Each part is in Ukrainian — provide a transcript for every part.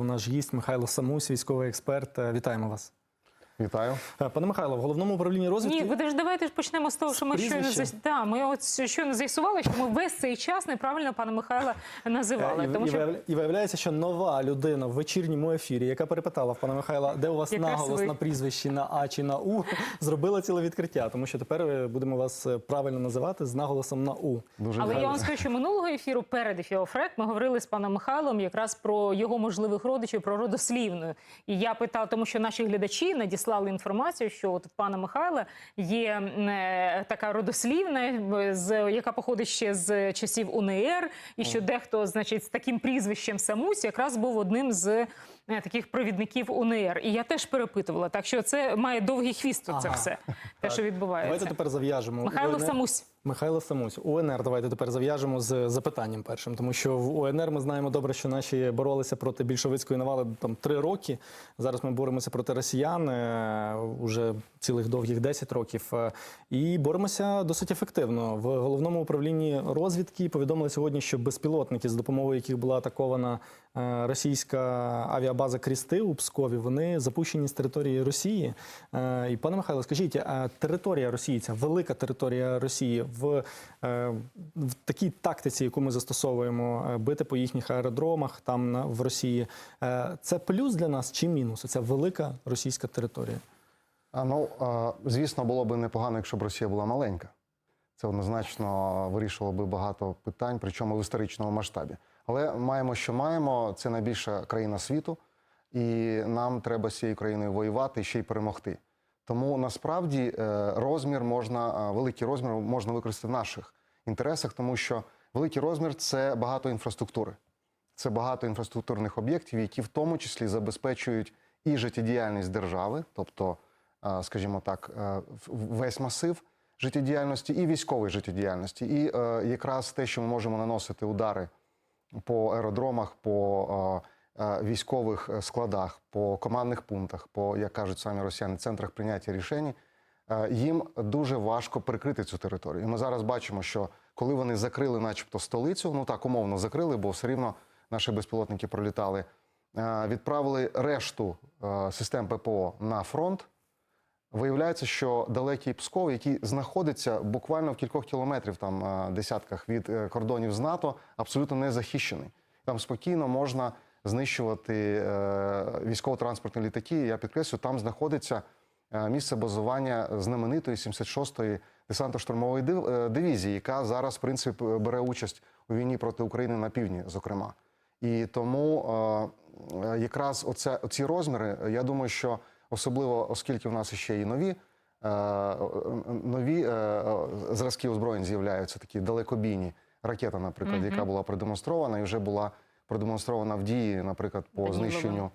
Наш гість Михайло Самусь, військовий експерт. Е, Вітаємо вас. Вітаю. Е, Пане Михайло, в головному управлінні розвідки. Ні, ви ж давайте ж почнемо з того, що ми щойно да, ми от щойно з'ясували, що ми весь цей час неправильно пана Михайла називали. Е, І, тому і, що і виявляється, що нова людина в вечірньому ефірі, яка перепитала в пана Михайла, де у вас Якраз наголос ви. на прізвищі на А чи на У, зробила ціле відкриття, тому що тепер е, будемо вас правильно називати з наголосом на У. Дуже Але дякую. я вам скажу, що минулого ефіру перед ефіофрек ми говорили з паном Михайлом якраз про його можливих родичів, про родослівну. І я питала, тому що наші глядачі надіслали інформацію, що от в пана Михайла є е, така родослівна, е, з яка походить ще з часів УНР, і що дехто, значить, з таким прізвищем Самусь якраз був одним з е, таких провідників УНР. І я теж перепитувала. Так що це має довгий хвіст. Це Ага. все те, що відбувається. Давайте тепер зав'яжемо. Михайло Самусь. Михайло Самусь, УНР. Давайте тепер зав'яжемо з запитанням першим, тому що в УНР ми знаємо добре, що наші боролися проти більшовицької навали там три роки. Зараз ми боремося проти росіян е, уже цілих довгих 10 років. Е, І боремося досить ефективно. В головному управлінні розвідки повідомили сьогодні, що безпілотники, з допомогою яких була атакована е, російська авіабаза Крісти у Пскові, вони запущені з території Росії. І пане Михайло, скажіть, а територія Росії, ця велика територія Росії в, е, в такій тактиці, яку ми застосовуємо, е, бити по їхніх аеродромах там на- в Росії, е, це плюс для нас чи мінус? Ця велика російська територія? Ну, звісно, було б непогано, якщо б Росія була маленька. Це однозначно вирішило би багато питань, причому в історичному масштабі. Але маємо, що маємо. Це найбільша країна світу, і нам треба з цією країною воювати і ще й перемогти. Тому насправді е, розмір можна, е, великий розмір можна використати в наших інтересах, тому що великий розмір це багато інфраструктури. Це багато інфраструктурних об'єктів, які в тому числі забезпечують і життєдіяльність держави, тобто, е, скажімо так, весь масив життєдіяльності і військової життєдіяльності. І якраз те, що ми можемо наносити удари по аеродромах, по військових е, складах, по командних пунктах, по, як кажуть самі росіяни, центрах прийняття рішень, е, їм дуже важко прикрити цю територію. І ми зараз бачимо, що коли вони закрили, начебто, столицю, ну так умовно закрили, бо все рівно наші безпілотники пролітали, е, відправили решту е, систем ППО на фронт. Виявляється, що далекий Псков, який знаходиться буквально в кількох кілометрів, там е, десятках від е, кордонів з НАТО, абсолютно не захищений. Там спокійно можна знищувати е, військово-транспортні літаки. Я підкреслю, там знаходиться е, місце базування знаменитої 76-ї десантно-штурмової е, дивізії, яка зараз, в принципі, бере участь у війні проти України на півдні, зокрема. І тому якраз оце, ці розміри, я думаю, що особливо, оскільки в нас ще і нові, нові зразки озброєнь з'являються, такі далекобійні ракета, наприклад, яка була продемонстрована і вже була продемонстрована в дії, наприклад, по Данілова. знищенню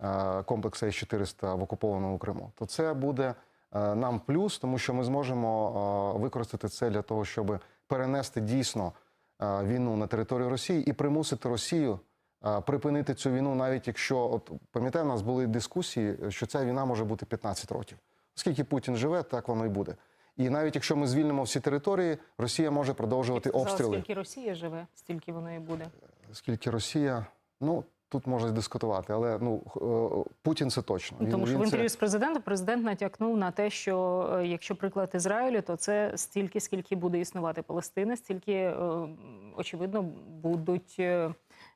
е, комплексу С-400 в окупованому Криму, то це буде е, нам плюс, тому що ми зможемо е, використати це для того, щоб перенести дійсно війну на територію Росії і примусити Росію припинити цю війну, навіть якщо от пам'ятаю, у нас були дискусії, що ця війна може бути 15 років. Скільки Путін живе, так воно і буде. І навіть якщо ми звільнимо всі території, Росія може продовжувати обстріли. скільки Росія живе, стільки воно і буде. Скільки Росія, ну тут можна дискутувати, але ну е, Путін це точно. Ну, Тому що в це- інтерв'ю з президентом президент натякнув на те, що е, якщо приклад Ізраїлю, то це стільки, скільки буде існувати Палестина, стільки е, очевидно будуть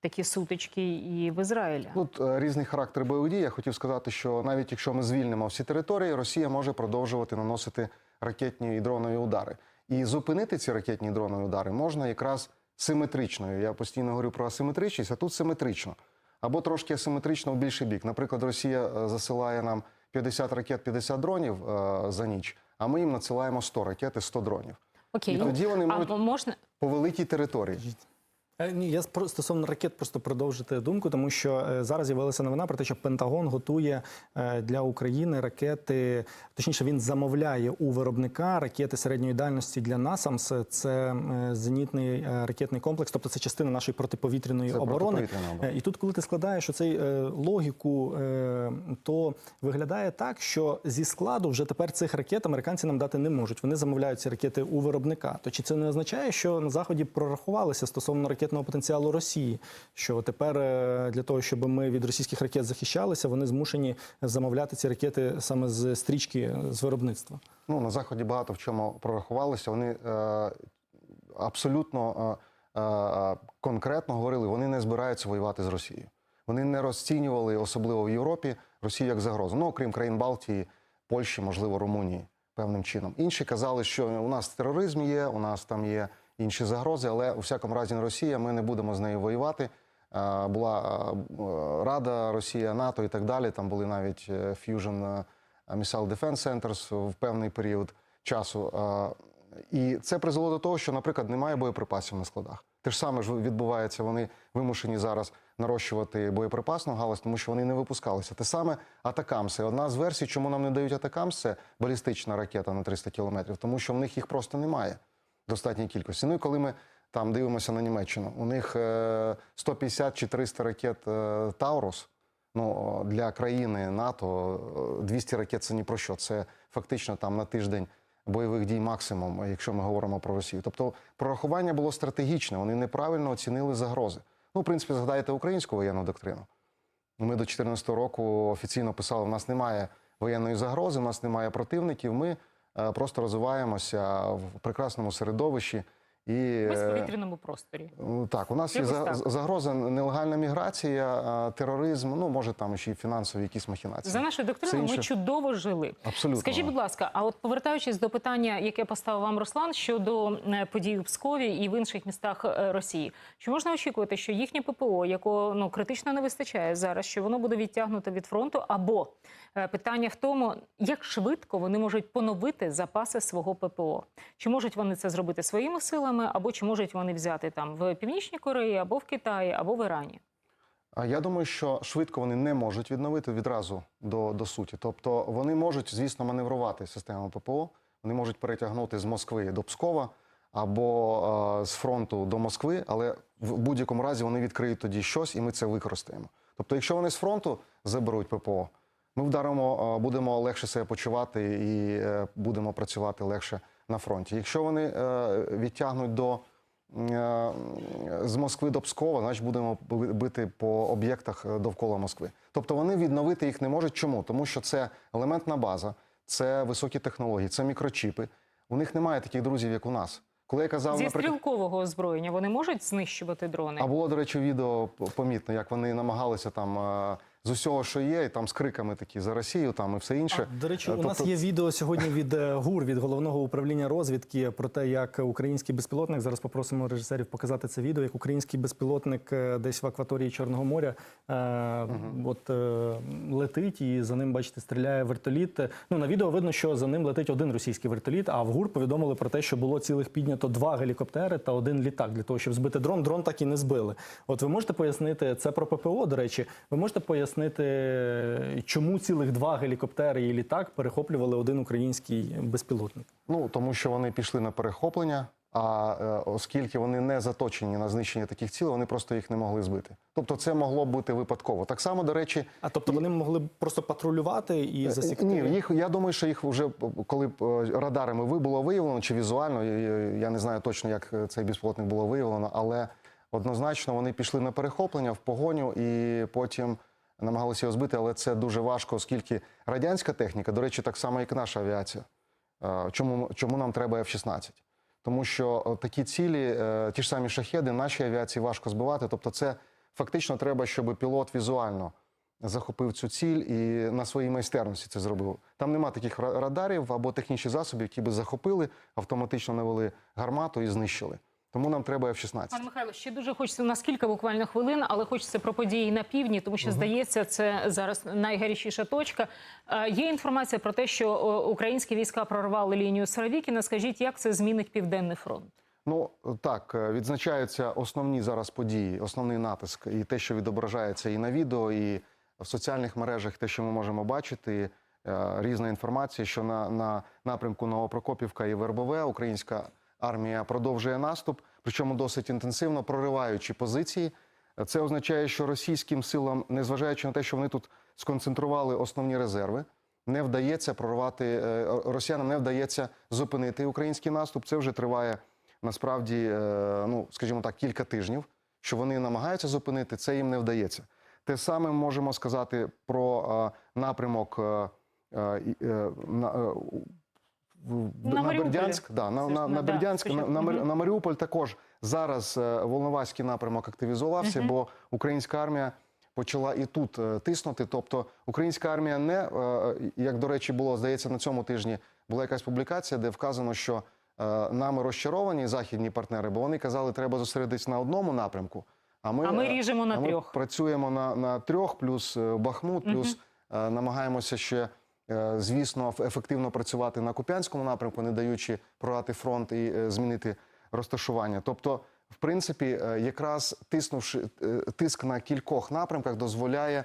такі сутички і в Ізраїлі. Тут е, різний характер бойових дій. Я хотів сказати, що навіть якщо ми звільнимо всі території, Росія може продовжувати наносити ракетні і дронові удари. І зупинити ці ракетні і дронові удари можна якраз симетричною. Я постійно говорю про асиметричність, а тут симетрично. Або трошки асиметрично в більший бік. Наприклад, Росія е, засилає нам 50 ракет, 50 дронів е, за ніч, а ми їм надсилаємо 100 ракет і 100 дронів. Окей, і тоді вони можуть- а можна По великій території. Е, Ні, я стосовно ракет просто продовжити думку, тому що е, зараз з'явилася новина про те, що Пентагон готує е, для України ракети. Точніше, він замовляє у виробника ракети середньої дальності для НАСАМС. Це зенітний ракетний комплекс, тобто це частина нашої протиповітряної Це оборони. протиповітряна. І тут, коли ти складаєш оцей логіку, то виглядає так, що зі складу вже тепер цих ракет американці нам дати не можуть. Вони замовляють ці ракети у виробника. То чи це не означає, що на заході прорахувалися стосовно ракет ракетного потенціалу Росії. Що тепер е, для того, щоб ми від російських ракет захищалися, вони змушені замовляти ці ракети саме з стрічки з виробництва. Ну, на Заході багато в чому прорахувалися. Вони е, абсолютно е, е, конкретно говорили, вони не збираються воювати з Росією. Вони не розцінювали, особливо в Європі, Росію як загрозу. Ну, окрім країн Балтії, Польщі, можливо, Румунії певним чином. Інші казали, що у нас тероризм є, у нас там є інші загрози, але у всякому разі Росія, ми не будемо з нею воювати. Е, Була е, Рада, Росія, НАТО і так далі. Там були навіть е, Fusion Missile Defense Centers в певний період часу. І це призвело до того, що, наприклад, немає боєприпасів на складах. Те ж саме ж відбувається, вони вимушені зараз нарощувати боєприпасну галузь, тому що вони не випускалися. Те саме Атакамси. Одна з версій, чому нам не дають Атакамс, це балістична ракета на 300 кілометрів, тому що в них їх просто немає достатній кількості. Ну і коли ми там дивимося на Німеччину, у них е, 150 чи 300 ракет е, Таурус. Ну, для країни НАТО е, 200 ракет це ні про що. Це фактично там на тиждень бойових дій максимум, якщо ми говоримо про Росію. Тобто прорахування було стратегічне, вони неправильно оцінили загрози. Ну, в принципі, згадайте українську воєнну доктрину. Ми до 2014 року офіційно писали: у нас немає воєнної загрози, у нас немає противників. Ми е, просто розвиваємося в прекрасному середовищі. І е, просторі. Ну, Так, у нас є за- загроза нелегальна міграція, тероризм, ну може там ще й фінансові якісь махінації. За нашою доктриною Це ми чудово жили. Абсолютно. Скажіть, будь ласка, а от повертаючись до питання, яке поставив вам Руслан щодо е, подій у Пскові і в інших містах е, Росії, чи можна очікувати, що їхнє ППО, якого ну критично не вистачає зараз, що воно буде відтягнуто від фронту? Або питання в тому, як швидко вони можуть поновити запаси свого ППО? Чи можуть вони це зробити своїми силами, або чи можуть вони взяти там в Північній Кореї, або в Китаї, або в Ірані? Я думаю, що швидко вони не можуть відновити відразу до, до суті. Тобто вони можуть, звісно, маневрувати системою ППО. Вони можуть перетягнути з Москви до Пскова або е, з фронту до Москви, але в будь-якому разі вони відкриють тоді щось, і ми це використаємо. Тобто, якщо вони з фронту заберуть ППО, ми вдаримо, е, будемо легше себе почувати і е, будемо працювати легше на фронті. Якщо вони е, відтягнуть до е, з Москви до Пскова, значить будемо бити по об'єктах е, довкола Москви. Тобто вони відновити їх не можуть. Чому? Тому що це елементна база, це високі технології, це мікрочіпи. У них немає таких друзів, як у нас. Коли я казав, Зі стрілкового озброєння вони можуть знищувати дрони? а було, до речі, відео помітно, як вони намагалися там з усього, що є, і там з криками такі за Росію, там і все інше. До речі, Е, у нас тобто- є відео сьогодні від е, ГУР від головного управління розвідки про те, як український безпілотник. Зараз попросимо режисерів показати це відео. Як український безпілотник е, десь в акваторії Чорного моря е, от е, летить, і за ним, бачите, стріляє вертоліт. Ну на відео видно, що за ним летить один російський вертоліт. А в ГУР повідомили про те, що було цілих піднято два гелікоптери та один літак для того, щоб збити дрон. Дрон так і не збили. От ви можете пояснити це про ППО. До речі, ви можете пояснити, е, чому цілих два гелікоптери і літак перехоплювали один український безпілотник? Ну тому що вони пішли на перехоплення. А е, оскільки вони не заточені на знищення таких цілей, вони просто їх не могли збити. Тобто, це могло бути випадково. Так само, до речі, А тобто вони могли б просто патрулювати і засікти? Ні, їх я думаю, що їх вже коли б, е, радарами ви було виявлено чи візуально. я- не знаю точно, як е, цей безпілотник було виявлено, але однозначно вони пішли на перехоплення в погоню і потім намагалися його збити. Але це дуже важко, оскільки радянська техніка, до речі, так само, як наша авіація. Чому, чому нам треба F-16? Тому що такі цілі, е, ті ж самі шахеди, нашій авіації важко збивати. Тобто, це фактично треба, щоб пілот візуально захопив цю ціль і на своїй майстерності це зробив. Там нема таких радарів або технічних засобів, які би захопили, автоматично навели гармату і знищили. Тому нам треба F-16. Пане Михайло, ще дуже хочеться у нас кілька буквально хвилин, але хочеться про події на півдні, тому що здається, це зараз найгарячіша точка. Е, Є інформація про те, що українські війська прорвали лінію Саравікіна. Скажіть, як це змінить південний фронт? Ну так, е, відзначаються основні зараз події, основний натиск, і те, що відображається і на відео, і в соціальних мережах, те, що ми можемо бачити, е, різна інформація, що на, на напрямку Новопрокопівка і Вербове українська армія продовжує наступ, причому досить інтенсивно, прориваючи позиції. Це означає, що російським силам, незважаючи на те, що вони тут сконцентрували основні резерви, не вдається прорвати е, росіянам, не вдається зупинити український наступ. Це вже триває насправді, е, ну скажімо так, кілька тижнів. що вони намагаються зупинити, це їм не вдається. Те саме можемо сказати про е, напрямок на, е, На Бердянськ, да, на, Це на, на- Бердянськ, на, на, на Маріуполь також зараз е, Волноваський напрямок активізувався, бо українська армія почала і тут е, тиснути. Тобто українська армія не, е, як до речі, було, здається, на цьому тижні була якась публікація, де вказано, що нами розчаровані західні партнери, бо вони казали, треба зосередитися на одному напрямку. А ми, А ми ріжемо на а ми трьох. працюємо на, на трьох, плюс Бахмут, плюс намагаємося ще, звісно, еф- ефективно працювати на Куп'янському напрямку, не даючи прорати фронт і е, змінити розташування. Тобто, в принципі, е, якраз тиснувши е, тиск на кількох напрямках, дозволяє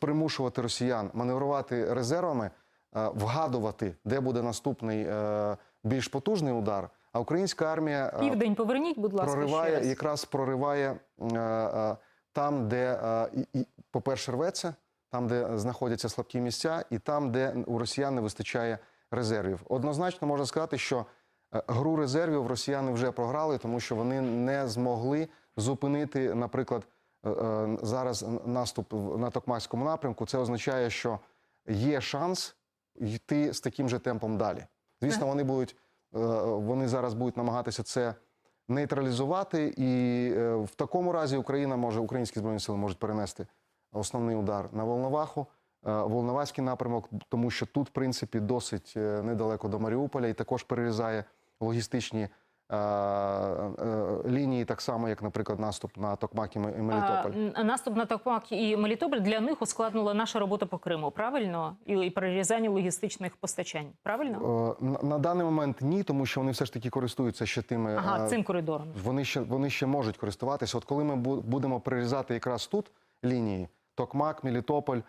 примушувати росіян маневрувати резервами, е, вгадувати, де буде наступний е, більш потужний удар. А українська армія е, Південь поверніть, будь ласка, ще прориває, раз. якраз прориває е, е, там, де, е, і, по-перше, рветься, там, де знаходяться слабкі місця, і там, де у росіян не вистачає резервів. Однозначно можна сказати, що е, гру резервів росіяни вже програли, тому що вони не змогли зупинити, наприклад, е, е, зараз наступ на Токмакському напрямку. Це означає, що є шанс йти з таким же темпом далі. Звісно, вони будуть вони зараз будуть намагатися це нейтралізувати, і в такому разі Україна може, українські збройні сили можуть перенести основний удар на Волноваху, е, Волноваський напрямок, тому що тут, в принципі, досить е, недалеко до Маріуполя, і також перерізає логістичні е, е, лінії, так само, як, наприклад, наступ на Токмак і Ме- Мелітополь. А, наступ на Токмак і Мелітополь для них ускладнила наша робота по Криму, правильно? І, і перерізання логістичних постачань, правильно? Е, На, на даний момент ні, тому що вони все ж таки користуються ще тими Ага, е, цим коридором. Вони ще вони ще можуть користуватися. От коли ми будемо прирізати якраз тут лінії: Токмак, Мелітополь, е,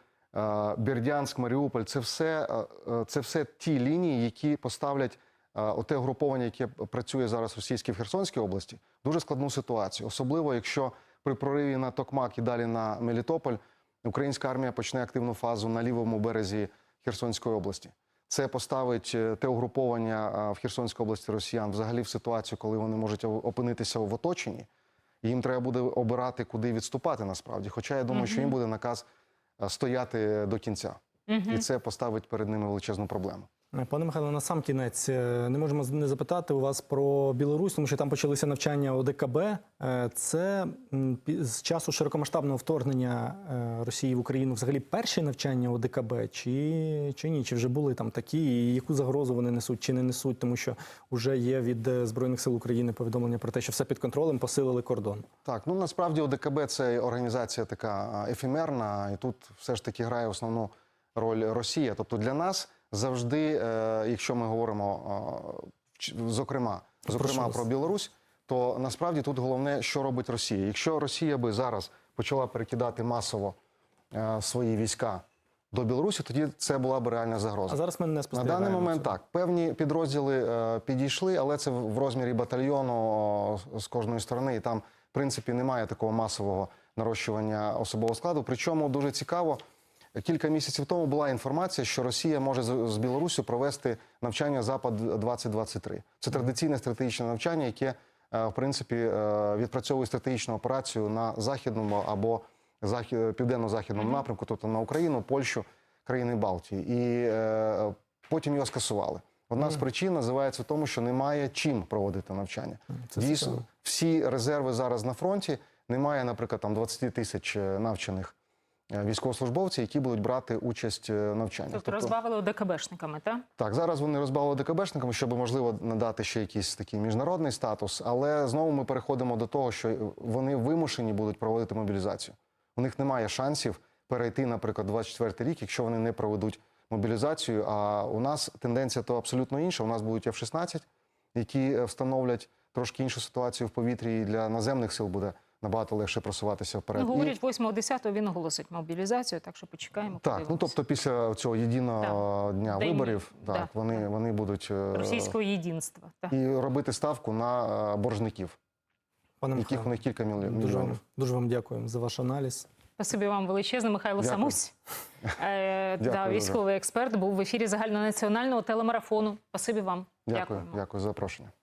Бердянськ, Маріуполь, це все, е, е, це все ті лінії, які поставлять оте груповання, яке працює зараз російське в Херсонській області, дуже складну ситуацію. Особливо, якщо при прориві на Токмак і далі на Мелітополь українська армія почне активну фазу на лівому березі Херсонської області. Це поставить те угруповання в Херсонській області росіян взагалі в ситуацію, коли вони можуть опинитися в оточенні. І їм треба буде обирати, куди відступати насправді. Хоча я думаю, що їм буде наказ е, стояти до кінця. І це поставить перед ними величезну проблему. Пане Михайло, на сам кінець е, не можемо не запитати у вас про Білорусь, тому що там почалися навчання ОДКБ. Е, Це з часу широкомасштабного вторгнення е, Росії в Україну взагалі перші навчання ОДКБ, чи, чи ні? Чи вже були там такі? І яку загрозу вони несуть чи не несуть? Тому що вже є від Збройних сил України повідомлення про те, що все під контролем, посилили кордон. Так, ну насправді ОДКБ це організація така ефемерна, і тут все ж таки грає основну роль Росія. Тобто для нас завжди, е, якщо ми говоримо а, зокрема, зокрема про Білорусь, то насправді тут головне, що робить Росія. Якщо Росія би зараз почала перекидати масово е, свої війська до Білорусі, тоді це була б реальна загроза. А зараз ми не На даний момент так. Певні підрозділи е, підійшли, але це в розмірі батальйону о, з кожної сторони. І там, в принципі, немає такого масового нарощування особового складу. Причому дуже цікаво. Кілька місяців тому була інформація, що Росія може з, Білорусі провести навчання Запад 2023 Це традиційне стратегічне навчання, яке е, в принципі е, відпрацьовує стратегічну операцію на західному або захід, південно-західному напрямку, тобто на Україну, Польщу, країни Балтії. І е, потім його скасували. Одна з причин називається в тому, що немає чим проводити навчання. Дійсно, всі резерви зараз на фронті. Немає, наприклад, там 20 тисяч навчених е, військовослужбовців, які будуть брати участь е, в навчанні. Тобто розбавили ОДКБшниками, так? Так, зараз вони розбавили ДКБшниками, щоб можливо надати ще якийсь такий міжнародний статус. Але знову ми переходимо до того, що вони вимушені будуть проводити мобілізацію. У них немає шансів перейти, наприклад, 24 рік, якщо вони не проведуть мобілізацію. А у нас тенденція то абсолютно інша. У нас будуть F-16, які е, встановлять трошки іншу ситуацію в повітрі, і для наземних сил буде набагато легше просуватися вперед. Ну, говорять, 8-10 він оголосить мобілізацію, так що почекаємо. так, ну тобто після цього єдиного дня День- виборів, да, так вони, так. вони будуть е, російського єдинства. Так. і робити ставку на е, боржників, Пане яких Михайло, у них кілька мільйонів. дуже, дуже вам дякуємо за ваш аналіз. Спасибі вам величезне, Михайло Дякую. Самусь. Е, Дякую да, військовий експерт був в ефірі загальнонаціонального телемарафону. Спасибі вам. Дякую, дякую за запрошення.